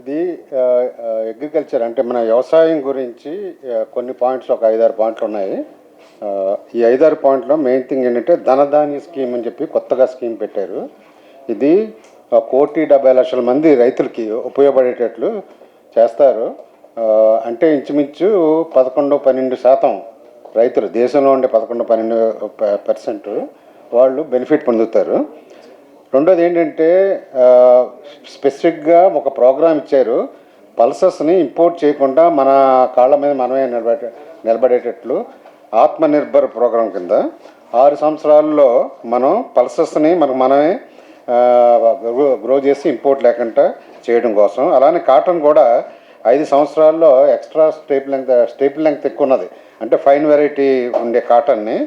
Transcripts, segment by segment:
ఇది అగ్రికల్చర్ అంటే మన వ్యవసాయం గురించి కొన్ని పాయింట్స్ ఒక ఐదారు పాయింట్లు ఉన్నాయి. ఈ ఐదారు పాయింట్లో మెయిన్ థింగ్ ఏంటంటే ధనధాన్య స్కీమ్ అని చెప్పి కొత్తగా స్కీమ్ పెట్టారు. ఇది కోటి డెబ్బై లక్షల మంది రైతులకి ఉపయోగపడేటట్లు చేస్తారు. అంటే ఇంచుమించు పదకొండు పన్నెండు శాతం రైతులు దేశంలో ఉండే పదకొండు పన్నెండు పర్సెంట్ వాళ్ళు బెనిఫిట్ పొందుతారు. రెండోది ఏంటంటే స్పెసిఫిక్గా ఒక ప్రోగ్రామ్ ఇచ్చారు. పల్సస్ని ఇంపోర్ట్ చేయకుండా మన కాళ్ళ మీద మనమే నిలబడే నిలబడేటట్లు ఆత్మనిర్భర్ ప్రోగ్రాం కింద ఆరు సంవత్సరాల్లో మనం పల్సస్ని మనకు మనమే గ్రో గ్రో చేసి ఇంపోర్ట్ లేకుండా చేయడం కోసం. అలానే కాటన్ కూడా ఐదు సంవత్సరాల్లో extra staple length staple length ఎక్కువ ఉన్నది. అంటే ఫైన్ వెరైటీ ఉండే కాటన్ని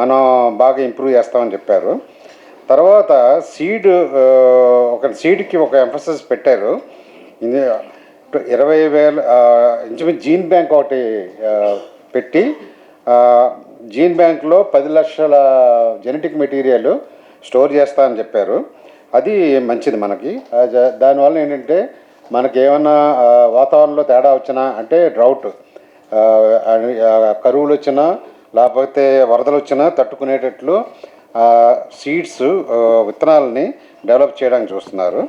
మనం బాగా ఇంప్రూవ్ చేస్తామని చెప్పారు. తర్వాత సీడ్ ఒక సీడ్కి ఒక ఎంఫసిస్ పెట్టారు. ఇరవై వేల ఇంచుమించు జీన్ బ్యాంక్ ఒకటి పెట్టి జీన్ బ్యాంక్లో పది లక్షల జెనెటిక్ మెటీరియల్ స్టోర్ చేస్తా అని చెప్పారు. అది మంచిది మనకి. దానివల్ల ఏంటంటే మనకి ఏమన్నా వాతావరణంలో తేడా వచ్చినా అంటే డ్రౌట్ కరువులు వచ్చినా లేకపోతే వరదలు వచ్చినా తట్టుకునేటట్లు సీడ్స్ విత్తనాలని డెవలప్ చేయడానికి చూస్తున్నారు.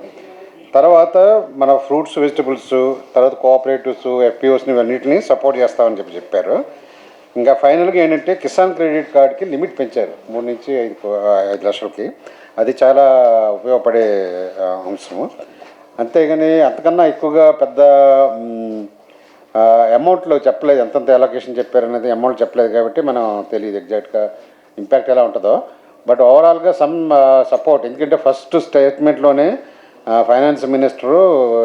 తర్వాత మన ఫ్రూట్స్ వెజిటబుల్స్ తర్వాత కోఆపరేటివ్స్ ఎఫ్పిఓస్ని ఇవన్నింటిని సపోర్ట్ చేస్తామని చెప్పి చెప్పారు. ఇంకా ఫైనల్గా ఏంటంటే కిసాన్ క్రెడిట్ కార్డ్కి లిమిట్ పెంచారు. మూడు నుంచి ఐదు ఐదు లక్షలకి. అది చాలా ఉపయోగపడే అంశము. అంతేగాని అంతకన్నా ఎక్కువగా పెద్ద అమౌంట్లో చెప్పలేదు. ఎంతంత ఎలొకేషన్ చెప్పారనేది అమౌంట్ చెప్పలేదు కాబట్టి మనం తెలియదు ఎగ్జాక్ట్గా ఇంపాక్ట్ ఎలా ఉంటుందో. బట్ ఓవరాల్గా సమ్ సపోర్ట్. ఎందుకంటే ఫస్ట్ స్టేట్మెంట్లోనే ఫైనాన్స్ మినిస్టరు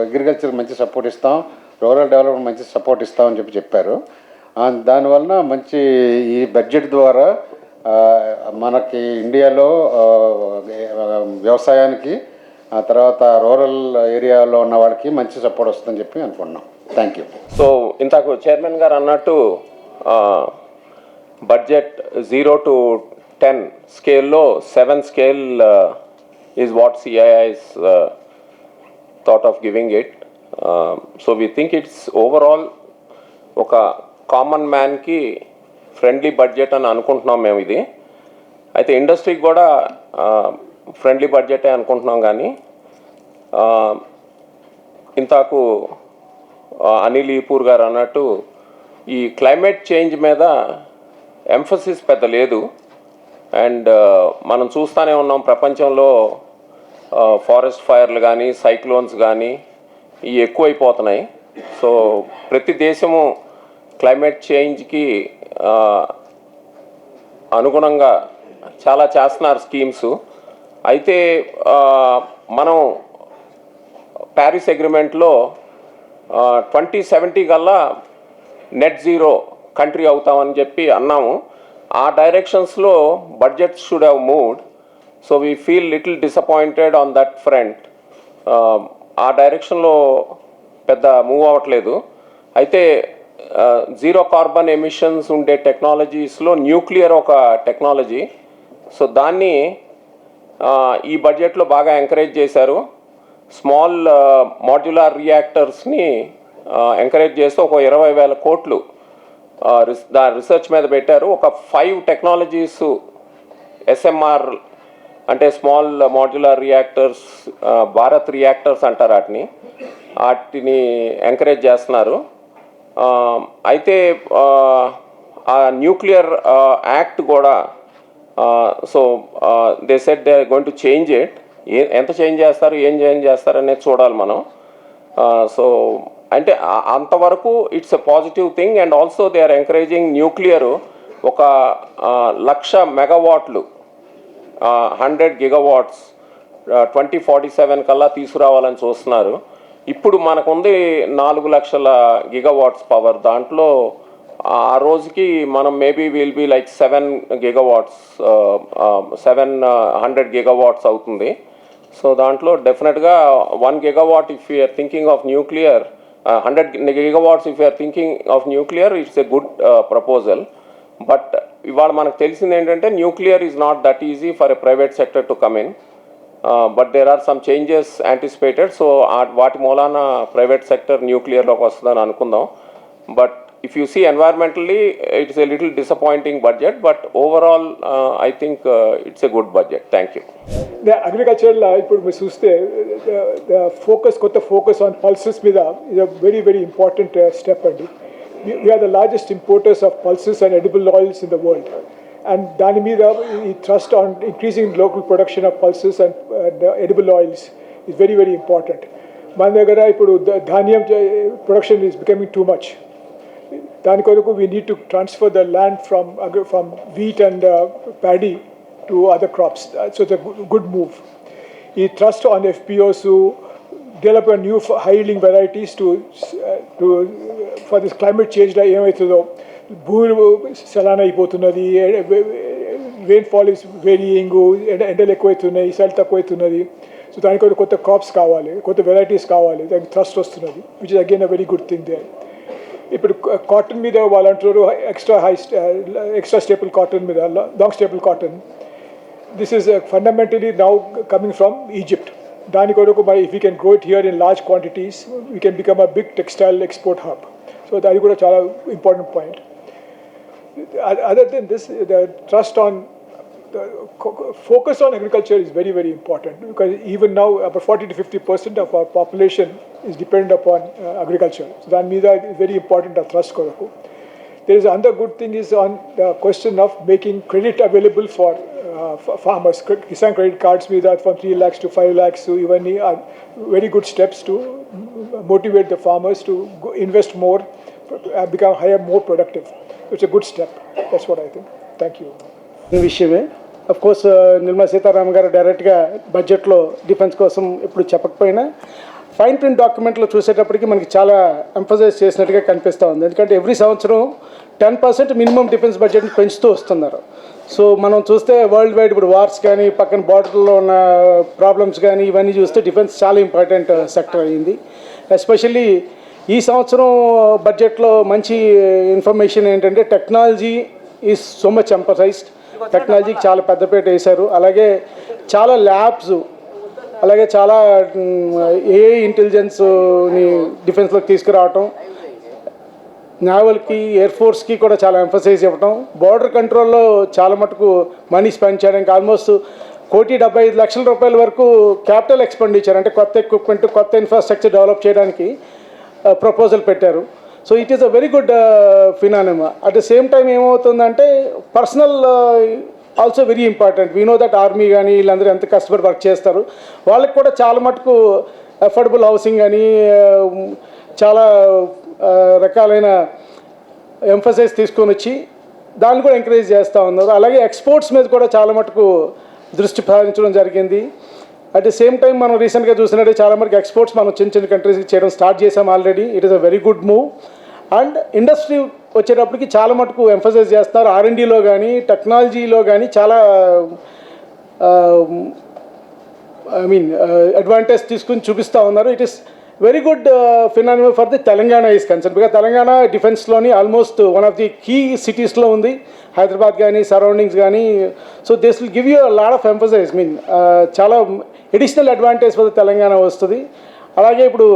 అగ్రికల్చర్ మంచి సపోర్ట్ ఇస్తాం రూరల్ డెవలప్మెంట్ మంచి సపోర్ట్ ఇస్తామని చెప్పి చెప్పారు. దానివలన మంచి ఈ బడ్జెట్ ద్వారా మనకి ఇండియాలో వ్యవసాయానికి ఆ తర్వాత రూరల్ ఏరియాలో ఉన్న వాళ్ళకి మంచి సపోర్ట్ వస్తుందని చెప్పి అనుకుంటున్నాం. థ్యాంక్ యూ సో ఇంతకు చైర్మన్ గారు అన్నట్టు బడ్జెట్ జీరో టు టెన్ స్కేల్లో seven scale is what CII's thought of giving it so we think it's overall ఒక కామన్ మ్యాన్కి ఫ్రెండ్లీ బడ్జెట్ అని అనుకుంటున్నాం మేము ఇది. అయితే ఇండస్ట్రీకి కూడా ఫ్రెండ్లీ బడ్జెటే అనుకుంటున్నాం కానీ ఇంతకు అనిల్ ఈపూర్ గారు అన్నట్టు ఈ క్లైమేట్ చేంజ్ మీద ఎంఫసిస్ పెద్ద లేదు అండ్ మనం చూస్తూనే ఉన్నాం ప్రపంచంలో ఫారెస్ట్ ఫైర్లు కానీ సైక్లోన్స్ కానీ ఇవి ఎక్కువైపోతున్నాయి. సో ప్రతి దేశము క్లైమేట్ చేంజ్కి అనుగుణంగా చాలా చేస్తున్నారు స్కీమ్స్. అయితే మనం ప్యారిస్ అగ్రిమెంట్లో ట్వంటీ సెవెంటీ కల్లా నెట్ జీరో కంట్రీ అవుతామని చెప్పి అన్నాము. ఆ డైరెక్షన్స్లో budget should have moved so we feel little disappointed on that front ఆ డైరెక్షన్లో పెద్ద మూవ్ అవ్వట్లేదు. అయితే జీరో కార్బన్ ఎమిషన్స్ ఉండే టెక్నాలజీస్లో న్యూక్లియర్ ఒక టెక్నాలజీ సో దాన్ని ఈ బడ్జెట్లో బాగా ఎంకరేజ్ చేశారు. స్మాల్ మాడ్యులార్ రియాక్టర్స్ని ఎంకరేజ్ చేస్తూ ఒక ఇరవై వేల కోట్లు దాని రిస్- రీసెర్చ్ మీద పెట్టారు. ఒక ఫైవ్ టెక్నాలజీస్ ఎస్ఎంఆర్ అంటే small modular reactors Bharat reactors అంటారు వాటిని. వాటిని ఎంకరేజ్ చేస్తున్నారు. అయితే ఆ, న్యూక్లియర్ యాక్ట్ కూడా so they set they going to change it ఏ ఎంత చేంజ్ చేస్తారు ఏం చేంజ్ చేస్తారు అనేది చూడాలి మనం. సో అంటే అంతవరకు it's a positive thing and also they are encouraging nuclear ఒక లక్ష మెగావాట్లు hundred gigawatts twenty forty seven కల్లా తీసుకురావాలని చూస్తున్నారు. ఇప్పుడు మనకుంది నాలుగు లక్షల గిగవాట్స్ పవర్ దాంట్లో ఆ రోజుకి మనం maybe will be like seven gigawatts seven hundred gigawatts అవుతుంది. సో దాంట్లో డెఫినెట్గా one gigawatt if you're thinking of nuclear hundred gigawatts if you're thinking of nuclear it's a good proposal but ఇవాళ మనకు తెలిసింది ఏంటంటే nuclear is not that easy for a private sector to come in but there are some changes anticipated so వాటి మూలాన private sector న్యూక్లియర్లోకి వస్తుందని అనుకుందాం. But if you see environmentally it's a little disappointing budget but overall I think it's a good budget thank you అగ్రికల్చర్లో ఇప్పుడు మీరు చూస్తే focus కొత్త focus on pulses మీద ఇది వెరీ వెరీ ఇంపార్టెంట్ స్టెప్ అండి we're the largest importers of pulses and edible oils in the world and దాని మీద ఈ trust on increasing local production of pulses and edible oils is very very important మన దగ్గర ఇప్పుడు the- ధాన్యం production is becoming too much దాని కొరకు we need to transfer the land from from wheat and paddy to other crops so it's good move ఈ thrust on FPOs develop new high yielding varieties to to for this climate చేంజ్లో ఏమవుతుందో భూమి సలాన అయిపోతున్నది rainfall is varying ఎండ ఎండలు ఎక్కువైతున్నాయి సల్ తక్కువైతున్నది so దాని కొత్త క్రాప్స్ కావాలి కొత్త వెరైటీస్ కావాలి దానికి ట్రస్ట్ వస్తున్నది which is again a very good thing they ఇప్పుడు కాటన్ మీద వాళ్ళు అంటారు extra high extra staple cotton మీద long staple cotton this is uh, fundamentally now coming from Egypt. If we can grow it here in large quantities, we can become a big textile export hub. So that is a important point. Uh, other than this, the trust on the focus on agriculture is very, very important because even now about 40 to 50 percent of our population is dependent upon uh, agriculture. So that means that is very important of trust There is another good thing is on the question of making credit available for farmers. Kisan credit cards with that from 3 lakhs to 5 lakhs to even are very good steps to mm, motivate the farmers to go invest more, uh, become higher, more productive. It's a good step. That's what I think. Thank you. విషయమే of course Nirmala Sitharaman గారు డైరెక్ట్గా బడ్జెట్లో defence కోసం ఇప్పుడు చెప్పకపోయినా fine print డాక్యుమెంట్లో చూసేటప్పటికి మనకి చాలా ఎంఫసైజ్ చేసినట్టుగా కనిపిస్తూ ఉంది ఎందుకంటే ఎవ్రీ సంవత్సరం టెన్ పర్సెంట్ మినిమం డిఫెన్స్ బడ్జెట్ని పెంచుతూ వస్తున్నారు సో మనం చూస్తే వరల్డ్ వైడ్ ఇప్పుడు వార్స్ కానీ పక్కన బార్డర్లో ఉన్న ప్రాబ్లమ్స్ కానీ ఇవన్నీ చూస్తే డిఫెన్స్ చాలా ఇంపార్టెంట్ సెక్టర్ అయ్యింది ఎస్పెషల్లీ ఈ సంవత్సరం బడ్జెట్లో మంచి ఇన్ఫర్మేషన్ ఏంటంటే technology is so much emphasized టెక్నాలజీకి చాలా పెద్దపేట వేశారు. అలాగే చాలా ల్యాబ్స్ అలాగే చాలా ఏ ఇంటెలిజెన్స్ని డిఫెన్స్లోకి తీసుకురావటం నావల్కి ఎయిర్ ఫోర్స్కి కూడా చాలా ఎంఫసైజ్ ఇవ్వటం. బార్డర్ కంట్రోల్లో చాలా మటుకు మనీ స్పెండ్ చేయడానికి ఆల్మోస్ట్ కోటి డెబ్బై ఐదు లక్షల రూపాయల వరకు క్యాపిటల్ ఎక్స్పెండిచర్ అంటే కొత్త ఎక్విప్మెంట్ కొత్త ఇన్ఫ్రాస్ట్రక్చర్ డెవలప్ చేయడానికి uh, ప్రపోజల్ పెట్టారు. So it is a very good phenomena at the same time ఏమవుతుందంటే personal also very important we know that army కానీ వీళ్ళందరూ ఎంత కష్టపడి వర్క్ చేస్తారు. వాళ్ళకి కూడా చాలా మటుకు అఫోర్డబుల్ హౌసింగ్ అని చాలా రకాలైన ఎంఫసైజ్ తీసుకొని వచ్చి దాన్ని కూడా ఎంకరేజ్ చేస్తూ ఉన్నారు. అలాగే ఎక్స్పోర్ట్స్ మీద కూడా చాలా మటుకు దృష్టి సారించడం జరిగింది. అట్ ది సేమ్ టైం మనం రీసెంట్గా చూసినట్టే చాలా మటుకు ఎక్స్పోర్ట్స్ మనం చిన్న చిన్న కంట్రీస్కి చేయడం స్టార్ట్ చేసాం already it is a very good move and industry వచ్చేటప్పటికి చాలా మటుకు ఎంఫసైజ్ చేస్తున్నారు. ఆర్ఎండీలో కానీ టెక్నాలజీలో కానీ చాలా ఐ మీన్ అడ్వాంటేజ్ తీసుకుని చూపిస్తూ ఉన్నారు. It is very good phenomena for the Telangana is concern because Telangana డిఫెన్స్లోని almost one of the key సిటీస్లో ఉంది హైదరాబాద్ కానీ సరౌండింగ్స్ కానీ so this will give you lot of emphasise mean చాలా ఎడిషనల్ అడ్వాంటేజ్ ఫర్ తెలంగాణ వస్తుంది. అలాగే ఇప్పుడు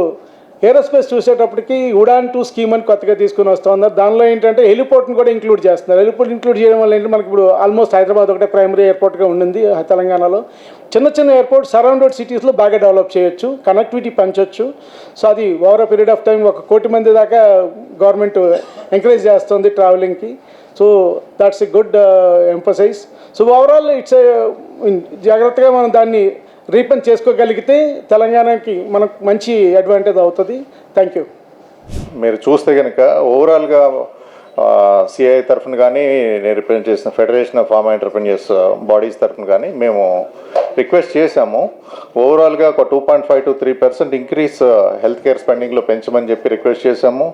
ఏరోస్పేస్ చూసేటప్పటికి Udaan two scheme అని కొత్తగా తీసుకుని వస్తూ ఉన్నారు. దానిలో ఏంటంటే హెలిపోర్ట్ని కూడా ఇంక్లూడ్ చేస్తున్నారు. హెలిపోర్ట్ ఇంక్లూడ్ చేయడం వల్ల ఏంటంటే మనకి ఇప్పుడు ఆల్మోస్ట్ హైదరాబాద్ ఒకటే ప్రైమరీ ఎయిర్పోర్ట్గా ఉండింది తెలంగాణలో. చిన్న చిన్న ఎయిర్పోర్ట్ సరౌండెడ్ సిటీస్లో బాగా డెవలప్ చేయొచ్చు కనెక్టివిటీ పెంచవచ్చు సో అది ఓవర్ పీరియడ్ ఆఫ్ టైం ఒక కోటి మంది దాకా గవర్నమెంట్ ఎంకరేజ్ చేస్తుంది ట్రావెలింగ్కి. So that's a good emphasise so overall it's జాగ్రత్తగా మనం దాన్ని రీపన్ చేసుకోగలిగితే తెలంగాణకి మనకు మంచి అడ్వాంటేజ్ అవుతుంది. థ్యాంక్ యూ మీరు చూస్తే కనుక ఓవరాల్గా సిఐ తరఫున కానీ నేను రిప్రజెంట్ చేసిన federation of pharma entrepreneurs bodies తరఫున కానీ మేము రిక్వెస్ట్ చేశాము. ఓవరాల్గా ఒక two point five to three percent increase health care స్పెండింగ్లో పెంచమని చెప్పి రిక్వెస్ట్ చేశాము.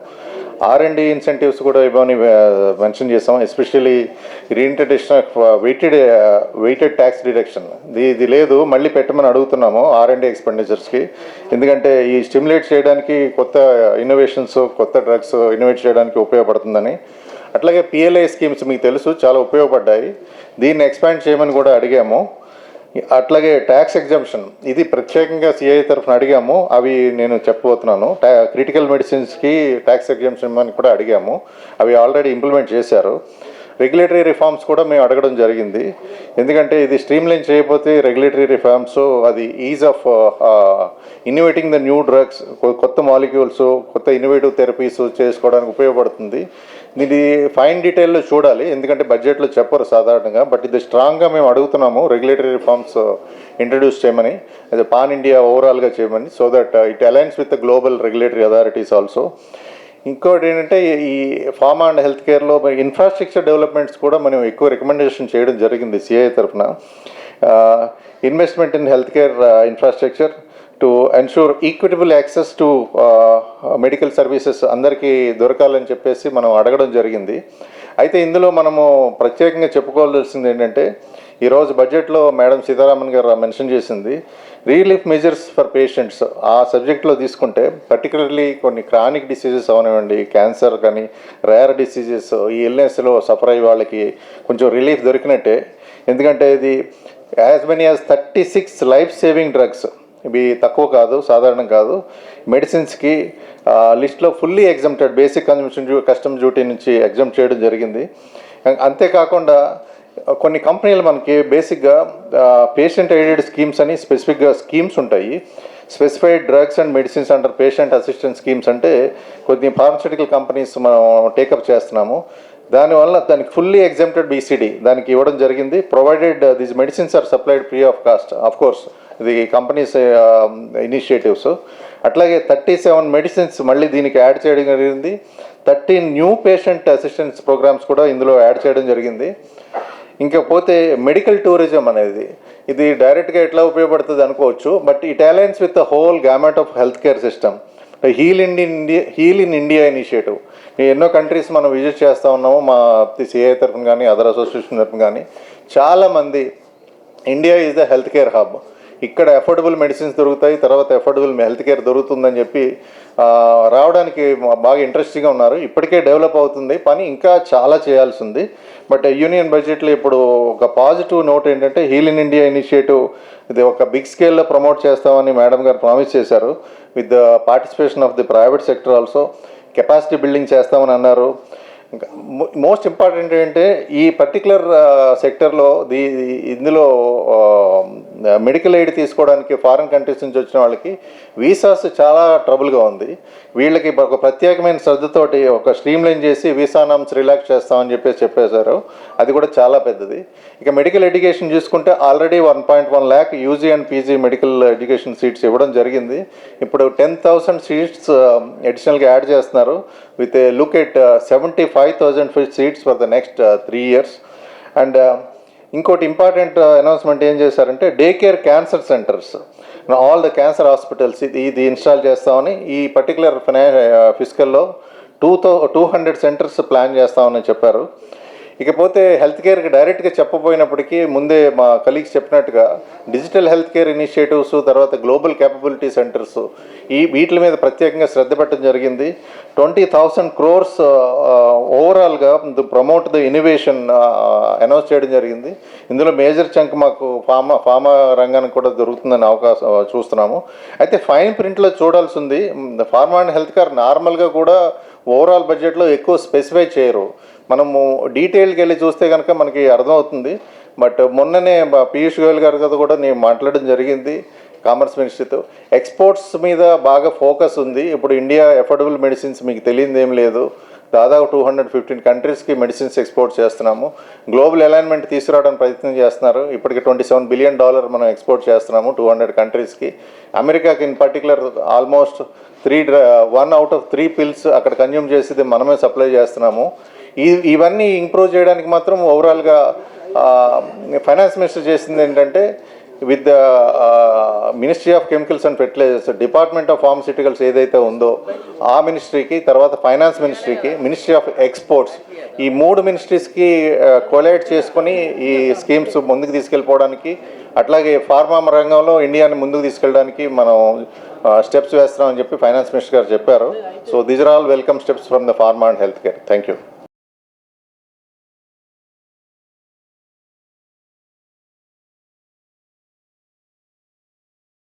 ఆర్ఎండి ఇన్సెంటివ్స్ కూడా ఇవ్వని మెన్షన్ చేసాం especially reintroduction of weighted weighted tax deduction ఇది ఇది లేదు మళ్ళీ పెట్టమని అడుగుతున్నాము ఆర్ఎండి ఎక్స్పెండిచర్స్కి ఎందుకంటే ఈ స్టిమ్యులేట్ చేయడానికి కొత్త ఇన్నోవేషన్స్ కొత్త డ్రగ్స్ ఇన్నోవేట్ చేయడానికి ఉపయోగపడుతుందని. అట్లాగే పిఎల్ఐ స్కీమ్స్ మీకు తెలుసు చాలా ఉపయోగపడ్డాయి. దీన్ని ఎక్స్పాండ్ చేయమని కూడా అడిగాము. అట్లాగే ట్యాక్స్ ఎగ్జామ్షన్ ఇది ప్రత్యేకంగా సిఐ తరఫున అడిగాము. అవి నేను చెప్పబోతున్నాను. క్రిటికల్ మెడిసిన్స్కి ట్యాక్స్ ఎగ్జామ్షన్ అని కూడా అడిగాము. అవి ఆల్రెడీ ఇంప్లిమెంట్ చేశారు. రెగ్యులేటరీ రిఫార్మ్స్ కూడా మేము అడగడం జరిగింది. ఎందుకంటే ఇది స్ట్రీమ్లైన్ చేయకపోతే రెగ్యులేటరీ రిఫార్మ్స్ అది is of innovating the new drugs కొత్త మాలిక్యూల్స్ కొత్త ఇన్నోవేటివ్ థెరపీస్ చేసుకోవడానికి ఉపయోగపడుతుంది. దీని ఫైన్ డీటెయిల్లో చూడాలి ఎందుకంటే బడ్జెట్లో చెప్పరు సాధారణంగా బట్ ఇది స్ట్రాంగ్గా మేము అడుగుతున్నాము రెగ్యులేటరీ రిఫార్మ్స్ ఇంట్రడ్యూస్ చేయమని అది పాన్ ఇండియా ఓవరాల్గా చేయమని so that it aligns with the global regulatory authorities also ఇంకోటి ఏంటంటే ఈ ఫార్మ్ అండ్ హెల్త్ కేర్లో ఇన్ఫ్రాస్ట్రక్చర్ డెవలప్మెంట్స్ కూడా మనం ఎక్కువ రికమెండేషన్ చేయడం జరిగింది సిఐ తరఫున. Investment in health care infrastructure to ensure equitable access to medical services అందరికీ దొరకాలని చెప్పేసి మనం అడగడం జరిగింది. అయితే ఇందులో మనము ప్రత్యేకంగా చెప్పుకోవాల్సింది ఏంటంటే ఈరోజు బడ్జెట్లో మేడం సీతారామన్ గారు మెన్షన్ చేసింది రీలీఫ్ మెజర్స్ ఫర్ పేషెంట్స్ ఆ సబ్జెక్ట్లో తీసుకుంటే పర్టికులర్లీ కొన్ని క్రానిక్ డిసీజెస్ అవనివ్వండి క్యాన్సర్ కానీ రేర్ డిసీజెస్ ఈ ఇల్నెస్లో సఫర్ అయ్యే వాళ్ళకి కొంచెం రిలీఫ్ దొరికినట్టే. ఎందుకంటే ఇది as many as thirty six life saving drugs ఇవి తక్కువ కాదు సాధారణం కాదు. మెడిసిన్స్కి లిస్ట్లో fully exempted basic consumption custom duty నుంచి ఎగ్జామ్ చేయడం జరిగింది. అంతేకాకుండా కొన్ని కంపెనీలు మనకి బేసిక్గా పేషెంట్ ఎయిడెడ్ స్కీమ్స్ అని స్పెసిఫిక్గా స్కీమ్స్ ఉంటాయి. Specified drugs and medicines under patient assistant schemes అంటే కొన్ని ఫార్మస్యూటికల్ కంపెనీస్ మనం టేకప్ చేస్తున్నాము. దానివల్ల దానికి ఫుల్లీ ఎగ్జామ్టెడ్ బీసీడీ దానికి ఇవ్వడం జరిగింది. Provided these medicines are supplied free of cost of course ఇది కంపెనీస్ ఇనిషియేటివ్స్ uh, అట్లాగే థర్టీ సెవెన్ మెడిసిన్స్ మళ్ళీ దీనికి యాడ్ చేయడం జరిగింది. Thirteen new patient assistance programmes కూడా ఇందులో యాడ్ చేయడం జరిగింది. ఇంకపోతే మెడికల్ టూరిజం అనేది ఇది డైరెక్ట్గా ఎట్లా ఉపయోగపడుతుంది అనుకోవచ్చు but it aligns with the whole gamut of health care system heal in India heal in India initiative ఎన్నో కంట్రీస్ మనం విజిట్ చేస్తూ ఉన్నాము మా సిఐ తరఫున కానీ అదర్ అసోసియేషన్ తరఫున కానీ చాలామంది India is the health care hub ఇక్కడ అఫోర్డబుల్ మెడిసిన్స్ దొరుకుతాయి తర్వాత అఫోర్డబుల్ హెల్త్ కేర్ దొరుకుతుందని చెప్పి రావడానికి బాగా ఇంట్రెస్టింగ్గా ఉన్నారు. ఇప్పటికే డెవలప్ అవుతుంది పని ఇంకా చాలా చేయాల్సి ఉంది బట్ యూనియన్ బడ్జెట్లో ఇప్పుడు ఒక పాజిటివ్ నోట్ ఏంటంటే హీల్ ఇన్ ఇండియా ఇనిషియేటివ్ ఇది ఒక బిగ్ స్కేల్లో ప్రమోట్ చేస్తామని మేడం గారు ప్రామిస్ చేశారు. With the participation of the private sector also capacity building చేస్తామని అన్నారు. మోస్ట్ ఇంపార్టెంట్ ఏంటంటే ఈ పర్టికులర్ సెక్టర్లో దీ ఇందులో మెడికల్ ఎయిడ్ తీసుకోవడానికి ఫారిన్ కంట్రీస్ నుంచి వచ్చిన వాళ్ళకి వీసాస్ చాలా ట్రబుల్గా ఉంది. వీళ్ళకి ఒక ప్రత్యేకమైన శ్రద్ధతోటి ఒక స్ట్రీమ్ లైన్ చేసి వీసా నామ్స్ రిలాక్స్ చేస్తామని చెప్పేసి చెప్పేశారు. అది కూడా చాలా పెద్దది. ఇక మెడికల్ ఎడ్యుకేషన్ చూసుకుంటే already one point one lakh UG and PG medical education seats ఇవ్వడం జరిగింది. ఇప్పుడు టెన్ థౌసండ్ సీట్స్ um, అడిషనల్గా యాడ్ చేస్తున్నారు. With look at seventy five thousand seats for the next uh, three years and uh, ఇంకోటి important uh, announcement ఏం చేశారంటే day care cancer centres all the cancer hospitals ఇది ఇది install చేస్తామని ఈ particular ఫినా ఫిజికల్లో టూ థౌ టూ హండ్రెడ్ సెంటర్స్ ప్లాన్ చేస్తామని చెప్పారు. ఇకపోతే హెల్త్ కేర్కి డైరెక్ట్గా చెప్పబోయినప్పటికీ ముందే మా కలీగ్స్ చెప్పినట్టుగా డిజిటల్ హెల్త్ కేర్ ఇనిషియేటివ్స్ తర్వాత గ్లోబల్ క్యాపబిలిటీ సెంటర్స్ ఈ వీటి మీద ప్రత్యేకంగా శ్రద్ధ పెట్టడం జరిగింది. ట్వంటీ థౌసండ్ క్రోర్స్ ఓవరాల్గా ప్రమోట్ ద ఇన్నోవేషన్ అనౌన్స్ చేయడం జరిగింది. ఇందులో మేజర్ చంక్ మాకు ఫార్మా ఫార్మా రంగానికి కూడా దొరుకుతుందని అవకాశం చూస్తున్నాము. అయితే ఫైన్ ప్రింట్లో చూడాల్సి ఉంది. ఫార్మా అండ్ హెల్త్ కేర్ నార్మల్గా కూడా ఓవరాల్ బడ్జెట్లో ఎక్కువ స్పెసిఫై చేయరు. మనము డీటెయిల్కి వెళ్ళి చూస్తే కనుక మనకి అర్థమవుతుంది. బట్ మొన్ననే పీయూష్ గోయల్ గారి కదా కూడా నేను మాట్లాడడం జరిగింది కామర్స్ మినిస్ట్రీతో. ఎక్స్పోర్ట్స్ మీద బాగా ఫోకస్ ఉంది. ఇప్పుడు ఇండియా ఎఫోర్డబుల్ మెడిసిన్స్ మీకు తెలియదు ఏం లేదు. దాదాపు టూ హండ్రెడ్ ఫిఫ్టీన్ కంట్రీస్కి మెడిసిన్స్ ఎక్స్పోర్ట్ చేస్తున్నాము. గ్లోబల్ అలైన్మెంట్ తీసుకురావడానికి ప్రయత్నం చేస్తున్నారు. ఇప్పటికి ట్వంటీ సెవెన్ బిలియన్ డాలర్ మనం ఎక్స్పోర్ట్ చేస్తున్నాము టూ హండ్రెడ్ కంట్రీస్కి. అమెరికాకి in particular almost three one out of three pills అక్కడ కన్జ్యూమ్ చేసేది మనమే సప్లై చేస్తున్నాము. ఇవన్నీ ఇంప్రూవ్ చేయడానికి మాత్రం ఓవరాల్గా ఫైనాన్స్ మినిస్టర్ చేసింది ఏంటంటే with the ministry of chemicals and fertilizers department of pharmaceuticals ఏదైతే ఉందో ఆ మినిస్ట్రీకి తర్వాత ఫైనాన్స్ మినిస్ట్రీకి మినిస్ట్రీ ఆఫ్ ఎక్స్పోర్ట్స్ ఈ మూడు మినిస్ట్రీస్కి కొలైట్ చేసుకొని ఈ స్కీమ్స్ ముందుకు తీసుకెళ్ళిపోవడానికి అట్లాగే ఫార్మా రంగంలో ఇండియాని ముందుకు తీసుకెళ్ళడానికి మనం స్టెప్స్ వేస్తున్నామని చెప్పి ఫైనాన్స్ మినిస్టర్ గారు చెప్పారు. So these are all welcome steps from the pharma and health care. Thank you.